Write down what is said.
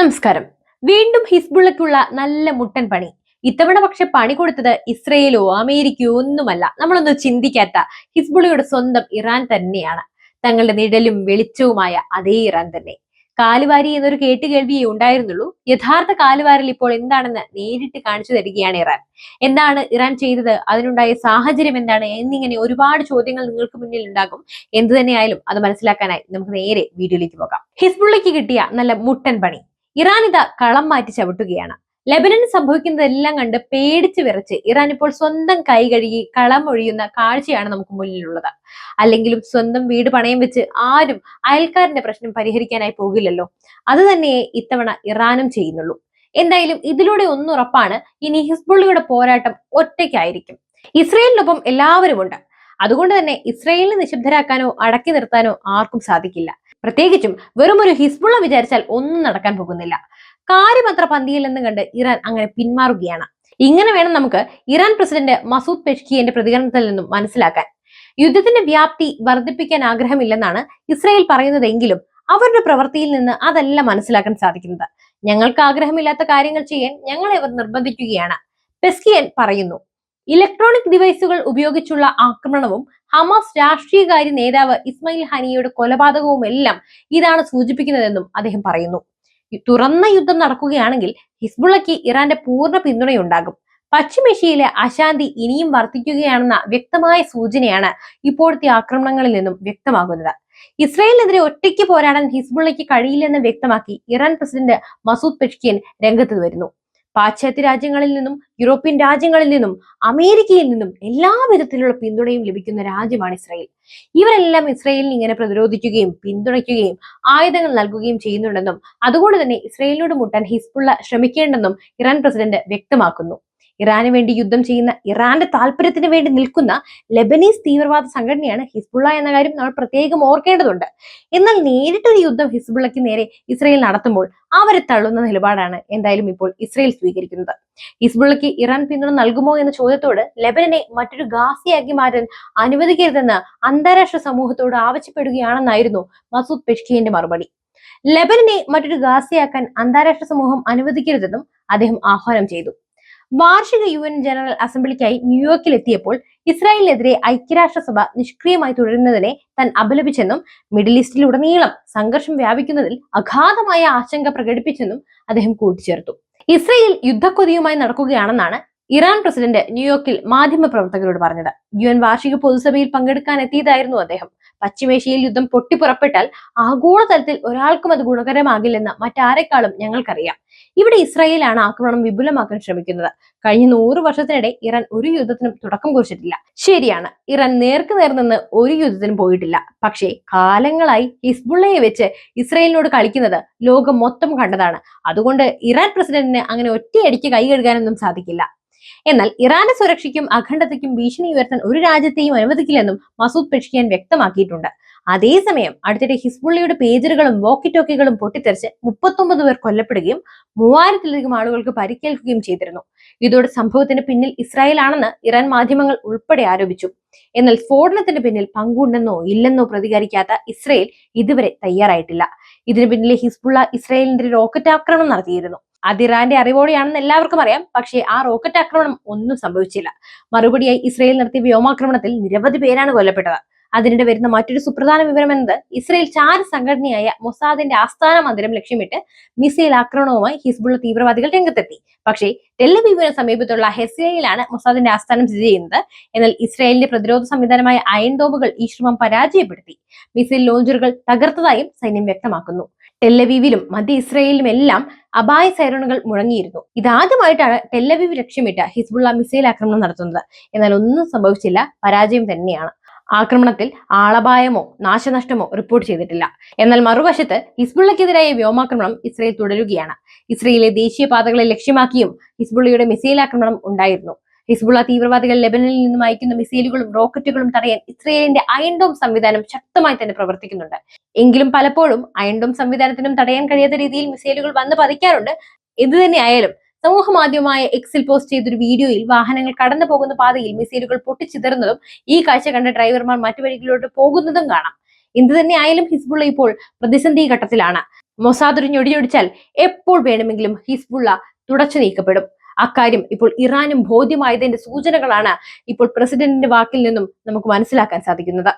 നമസ്കാരം. വീണ്ടും ഹിസ്ബുള്ളക്കുള്ള നല്ല മുട്ടൻ പണി. ഇത്തവണ പക്ഷെ പണി കൊടുത്തത് ഇസ്രയേലോ അമേരിക്കയോ ഒന്നുമല്ല. നമ്മളൊന്നും ചിന്തിക്കാത്ത ഹിസ്ബുള്ളയുടെ സ്വന്തം ഇറാൻ തന്നെയാണ്. തങ്ങളുടെ നിഴലും വെളിച്ചവുമായ അതേ ഇറാൻ തന്നെ. കാലുവാരി എന്നൊരു കേട്ടുകേൾവിയേ ഉണ്ടായിരുന്നുള്ളൂ. യഥാർത്ഥ കാലുവാരൽ ഇപ്പോൾ എന്താണെന്ന് നേരിട്ട് കാണിച്ചു തരികയാണ് ഇറാൻ. എന്താണ് ഇറാൻ ചെയ്തത്? അതിനുണ്ടായ സാഹചര്യം എന്താണ്? എന്നിങ്ങനെ ഒരുപാട് ചോദ്യങ്ങൾ നിങ്ങൾക്ക് മുന്നിൽ ഉണ്ടാകും. എന്തു തന്നെയായാലും അത് മനസ്സിലാക്കാനായി നമുക്ക് നേരെ വീഡിയോയിലേക്ക് പോകാം. ഹിസ്ബുള്ളയ്ക്ക് കിട്ടിയ നല്ല മുട്ടൻ പണി. ഇറാൻ ഇതാ കളം മാറ്റി ചവിട്ടുകയാണ്. ലെബനൻ സംഭവിക്കുന്നതെല്ലാം കണ്ട് പേടിച്ച് വിറച്ച് ഇറാൻ ഇപ്പോൾ സ്വന്തം കൈ കഴുകി കളം ഒഴിയുന്ന കാഴ്ചയാണ് നമുക്ക് മുന്നിലുള്ളത്. അല്ലെങ്കിലും സ്വന്തം വീട് പണയം വെച്ച് ആരും അയൽക്കാരന്റെ പ്രശ്നം പരിഹരിക്കാനായി പോകില്ലല്ലോ. അത് തന്നെയേ ഇത്തവണ ഇറാനും ചെയ്യുന്നുള്ളൂ. എന്തായാലും ഇതിലൂടെ ഒന്നുറപ്പാണ് ഇനി ഹിസ്ബുള്ളിയുടെ പോരാട്ടം ഒറ്റയ്ക്കായിരിക്കും. ഇസ്രയേലിനൊപ്പം എല്ലാവരുമുണ്ട്. അതുകൊണ്ട് തന്നെ ഇസ്രയേലിനെ നിശബ്ദരാക്കാനോ അടക്കി നിർത്താനോ ആർക്കും സാധിക്കില്ല. പ്രത്യേകിച്ചും വെറുമൊരു ഹിസ്ബുള്ള വിചാരിച്ചാൽ ഒന്നും നടക്കാൻ പോകുന്നില്ല. കാര്യമത്ര പന്തിയില്ലെന്ന് കണ്ട് ഇറാൻ അങ്ങനെ പിന്മാറുകയാണ്. ഇങ്ങനെ വേണം നമുക്ക് ഇറാൻ പ്രസിഡന്റ് മസൂദ് പെഷ്കിയന്റെ പ്രതികരണത്തിൽ നിന്നും മനസ്സിലാക്കാൻ. യുദ്ധത്തിന്റെ വ്യാപ്തി വർദ്ധിപ്പിക്കാൻ ആഗ്രഹമില്ലെന്നാണ് ഇസ്രായേൽ പറയുന്നതെങ്കിലും അവരുടെ പ്രവൃത്തിയിൽ നിന്ന് അതല്ല മനസ്സിലാക്കാൻ സാധിക്കുന്നത്. ഞങ്ങൾക്ക് ആഗ്രഹമില്ലാത്ത കാര്യങ്ങൾ ചെയ്യാൻ ഞങ്ങളെ അവർ നിർബന്ധിക്കുകയാണ്. പെസ്കിയൻ പറയുന്നു ഇലക്ട്രോണിക് ഡിവൈസുകൾ ഉപയോഗിച്ചുള്ള ആക്രമണവും ഹമാസ് രാഷ്ട്രീയകാര്യ നേതാവ് ഇസ്മയിൽ ഹനിയുടെ കൊലപാതകവും എല്ലാം ഇതാണ് സൂചിപ്പിക്കുന്നതെന്നും അദ്ദേഹം പറയുന്നു. തുറന്ന യുദ്ധം നടക്കുകയാണെങ്കിൽ ഹിസ്ബുള്ളയ്ക്ക് ഇറാന്റെ പൂർണ പിന്തുണയുണ്ടാകും. പശ്ചിമേഷ്യയിലെ അശാന്തി ഇനിയും വർദ്ധിക്കുകയാണെന്ന വ്യക്തമായ സൂചനയാണ് ഇപ്പോഴത്തെ ആക്രമണങ്ങളിൽ നിന്നും വ്യക്തമാകുന്നത്. ഇസ്രായേലിനെതിരെ ഒറ്റയ്ക്ക് പോരാടാൻ ഹിസ്ബുള്ളയ്ക്ക് കഴിയില്ലെന്ന് വ്യക്തമാക്കി ഇറാൻ പ്രസിഡന്റ് മസൂദ് പെഷ്കിയൻ രംഗത്ത് വരുന്നു. പാശ്ചാത്യ രാജ്യങ്ങളിൽ നിന്നും യൂറോപ്യൻ രാജ്യങ്ങളിൽ നിന്നും അമേരിക്കയിൽ നിന്നും എല്ലാ വിധത്തിലുള്ള പിന്തുണയും ലഭിക്കുന്ന രാജ്യമാണ് ഇസ്രായേൽ. ഇവരെല്ലാം ഇസ്രായേലിന് ഇങ്ങനെ പ്രതിരോധിക്കുകയും പിന്തുണയ്ക്കുകയും ആയുധങ്ങൾ നൽകുകയും ചെയ്യുന്നുണ്ടെന്നും അതുകൊണ്ട് തന്നെ ഇസ്രായേലിനോട് മുട്ടാൻ ഹിസ്ബുള്ള ശ്രമിക്കേണ്ടെന്നും ഇറാൻ പ്രസിഡന്റ് വ്യക്തമാക്കുന്നു. ഇറാന് വേണ്ടി യുദ്ധം ചെയ്യുന്ന ഇറാന്റെ താല്പര്യത്തിന് വേണ്ടി നിൽക്കുന്ന ലെബനീസ് തീവ്രവാദ സംഘടനയാണ് ഹിസ്ബുള്ള എന്ന കാര്യം നമ്മൾ പ്രത്യേകം ഓർക്കേണ്ടതുണ്ട്. എന്നാൽ നേരിട്ടൊരു യുദ്ധം ഹിസ്ബുള്ളയ്ക്ക് നേരെ ഇസ്രയേൽ നടത്തുമ്പോൾ അവരെ തള്ളുന്ന നിലപാടാണ് എന്തായാലും ഇപ്പോൾ ഇസ്രയേൽ സ്വീകരിക്കുന്നത്. ഹിസ്ബുള്ളയ്ക്ക് ഇറാൻ പിന്തുണ നൽകുമോ എന്ന ചോദ്യത്തോട് ലെബനനെ മറ്റൊരു ഗാസിയാക്കി മാറ്റാൻ അനുവദിക്കരുതെന്ന് അന്താരാഷ്ട്ര സമൂഹത്തോട് ആവശ്യപ്പെടുകയാണെന്നായിരുന്നു മസൂദ് പെഷ്കിയന്റെ മറുപടി. ലെബനനെ മറ്റൊരു ഗാസിയാക്കാൻ അന്താരാഷ്ട്ര സമൂഹം അനുവദിക്കരുതെന്നും അദ്ദേഹം ആഹ്വാനം ചെയ്തു. വാർഷിക യു എൻ ജനറൽ അസംബ്ലിക്കായി ന്യൂയോർക്കിൽ എത്തിയപ്പോൾ ഇസ്രായേലിനെതിരെ ഐക്യരാഷ്ട്രസഭ നിഷ്ക്രിയമായി തുടരുന്നതിനെ താൻ അപലപിച്ചെന്നും മിഡിൽ ഈസ്റ്റിലുടനീളം സംഘർഷം വ്യാപിക്കുന്നതിൽ അഗാധമായ ആശങ്ക പ്രകടിപ്പിച്ചെന്നും അദ്ദേഹം കൂട്ടിച്ചേർത്തു. ഇസ്രയേൽ യുദ്ധക്കൊതിയുമായി നടക്കുകയാണെന്നാണ് ഇറാൻ പ്രസിഡന്റ് ന്യൂയോർക്കിൽ മാധ്യമപ്രവർത്തകരോട് പറഞ്ഞത്. യു എൻ വാർഷിക പൊതുസഭയിൽ പങ്കെടുക്കാൻ എത്തിയതായിരുന്നു അദ്ദേഹം. പശ്ചിമേഷ്യയിൽ യുദ്ധം പൊട്ടിപ്പുറപ്പെട്ടാൽ ആഗോളതലത്തിൽ ഒരാൾക്കും അത് ഗുണകരമാകില്ലെന്ന് മറ്റാരെക്കാളും ഞങ്ങൾക്കറിയാം. ഇവിടെ ഇസ്രായേലാണ് ആക്രമണം വിപുലമാക്കാൻ ശ്രമിക്കുന്നത്. കഴിഞ്ഞ നൂറ് വർഷത്തിനിടെ ഇറാൻ ഒരു യുദ്ധത്തിനും തുടക്കം കുറിച്ചിട്ടില്ല. ശരിയാണ് ഇറാൻ നേർക്ക് നേർ നിന്ന് ഒരു യുദ്ധത്തിനും പോയിട്ടില്ല. പക്ഷേ കാലങ്ങളായി ഹിസ്ബുള്ളയെ വെച്ച് ഇസ്രായേലിനോട് കളിക്കുന്നത് ലോകം മൊത്തം കണ്ടതാണ്. അതുകൊണ്ട് ഇറാൻ പ്രസിഡന്റിന് അങ്ങനെ ഒറ്റയടിക്ക് കൈ കഴുകാനൊന്നും സാധിക്കില്ല. എന്നാൽ ഇറാന്റെ സുരക്ഷയ്ക്കും അഖണ്ഡതയ്ക്കും ഭീഷണി ഉയർത്താൻ ഒരു രാജ്യത്തെയും അനുവദിക്കില്ലെന്നും മസൂദ് പെഷ്കിയാൻ വ്യക്തമാക്കിയിട്ടുണ്ട്. അതേസമയം അടുത്തിടെ ഹിസ്ബുള്ളിയുടെ പേജറുകളും വോക്കി ടോക്കികളും പൊട്ടിത്തെറിച്ച് മുപ്പത്തൊമ്പത് പേർ കൊല്ലപ്പെടുകയും മൂവായിരത്തിലധികം ആളുകൾക്ക് പരിക്കേൽക്കുകയും ചെയ്തിരുന്നു. ഇതോടെ സംഭവത്തിന് പിന്നിൽ ഇസ്രായേൽ ആണെന്ന് ഇറാൻ മാധ്യമങ്ങൾ ഉൾപ്പെടെ ആരോപിച്ചു. എന്നാൽ സ്ഫോടനത്തിന് പിന്നിൽ പങ്കുണ്ടെന്നോ ഇല്ലെന്നോ പ്രതികരിക്കാത്ത ഇസ്രായേൽ ഇതുവരെ തയ്യാറായിട്ടില്ല. ഇതിന് പിന്നിലെ ഹിസ്ബുള്ള ഇസ്രായേലിന്റെ റോക്കറ്റ് ആക്രമണം നടത്തിയിരുന്നു. അത് ഇറാന്റെ അറിവോടെയാണെന്ന് എല്ലാവർക്കും അറിയാം. പക്ഷേ ആ റോക്കറ്റ് ആക്രമണം ഒന്നും സംഭവിച്ചില്ല. മറുപടിയായി ഇസ്രായേൽ നടത്തിയ വ്യോമാക്രമണത്തിൽ നിരവധി പേരാണ് കൊല്ലപ്പെട്ടത്. അതിനിടെ വരുന്ന മറ്റൊരു സുപ്രധാന വിവരം എന്നത് ഇസ്രയേൽ ചാര സംഘടനയായ മൊസാദിന്റെ ആസ്ഥാന മന്ദിരം ലക്ഷ്യമിട്ട് മിസൈൽ ആക്രമണവുമായി ഹിസ്ബുള്ള തീവ്രവാദികൾ രംഗത്തെത്തി. പക്ഷേ ടെല്ലബീവിന് സമീപത്തുള്ള ഹെസിയയിലാണ് മൊസാദിന്റെ ആസ്ഥാനം സ്ഥിതി ചെയ്യുന്നത്. എന്നാൽ ഇസ്രയേലിന്റെ പ്രതിരോധ സംവിധാനമായ അയൺ ഡോമുകൾ ഈ ശ്രമം പരാജയപ്പെടുത്തി. മിസൈൽ ലോഞ്ചറുകൾ തകർത്തതായും സൈന്യം വ്യക്തമാക്കുന്നു. ടെല്ലവീവിലും മധ്യ ഇസ്രയേലിലും എല്ലാം അപായ സൈറണുകൾ മുഴങ്ങിയിരുന്നു. ഇതാദ്യമായിട്ടാണ് ടെല്ലവീവ് ലക്ഷ്യമിട്ട് ഹിസ്ബുള്ള മിസൈൽ ആക്രമണം നടത്തുന്നത്. എന്നാൽ ഒന്നും സംഭവിച്ചില്ല. പരാജയം തന്നെയാണ്. ആക്രമണത്തിൽ ആളപായമോ നാശനഷ്ടമോ റിപ്പോർട്ട് ചെയ്തിട്ടില്ല. എന്നാൽ മറുവശത്ത് ഹിസ്ബുള്ളക്കെതിരായ വ്യോമാക്രമണം ഇസ്രയേൽ തുടരുകയാണ്. ഇസ്രയേലിലെ ദേശീയപാതകളെ ലക്ഷ്യമാക്കിയും ഹിസ്ബുള്ളയുടെ മിസൈൽ ആക്രമണം ഉണ്ടായിരുന്നു. ഹിസ്ബുള്ള തീവ്രവാദികൾ ലെബനനിൽ നിന്നും അയക്കുന്ന മിസൈലുകളും റോക്കറ്റുകളും തടയാൻ ഇസ്രയേലിന്റെ അയൺഡോം സംവിധാനം ശക്തമായി തന്നെ പ്രവർത്തിക്കുന്നുണ്ട്. എങ്കിലും പലപ്പോഴും അയൺഡോം സംവിധാനത്തിനും തടയാൻ കഴിയാത്ത രീതിയിൽ മിസൈലുകൾ വന്ന് പതിക്കാറുണ്ട്. എന്തു തന്നെ ആയാലും സമൂഹ മാധ്യമമായ എക്സിൽ പോസ്റ്റ് ചെയ്തൊരു വീഡിയോയിൽ വാഹനങ്ങൾ കടന്നു പോകുന്ന പാതയിൽ മിസൈലുകൾ പൊട്ടിച്ചിതറുന്നതും ഈ കാഴ്ച കണ്ട ഡ്രൈവർമാർ മറ്റു വഴികളിലോട്ട് പോകുന്നതും കാണാം. എന്തു തന്നെ ആയാലും ഹിസ്ബുള്ള ഇപ്പോൾ പ്രതിസന്ധി ഘട്ടത്തിലാണ്. മൊസാദ് ഒരു എപ്പോൾ വേണമെങ്കിലും ഹിസ്ബുള്ള തുടച്ചു നീക്കപ്പെടും. അക്കാര്യം ഇപ്പോൾ ഇറാനും ബോധ്യമായതിന്റെ സൂചനകളാണ് ഇപ്പോൾ പ്രസിഡന്റിന്റെ വാക്കിൽ നിന്നും നമുക്ക് മനസ്സിലാക്കാൻ സാധിക്കുന്നത്.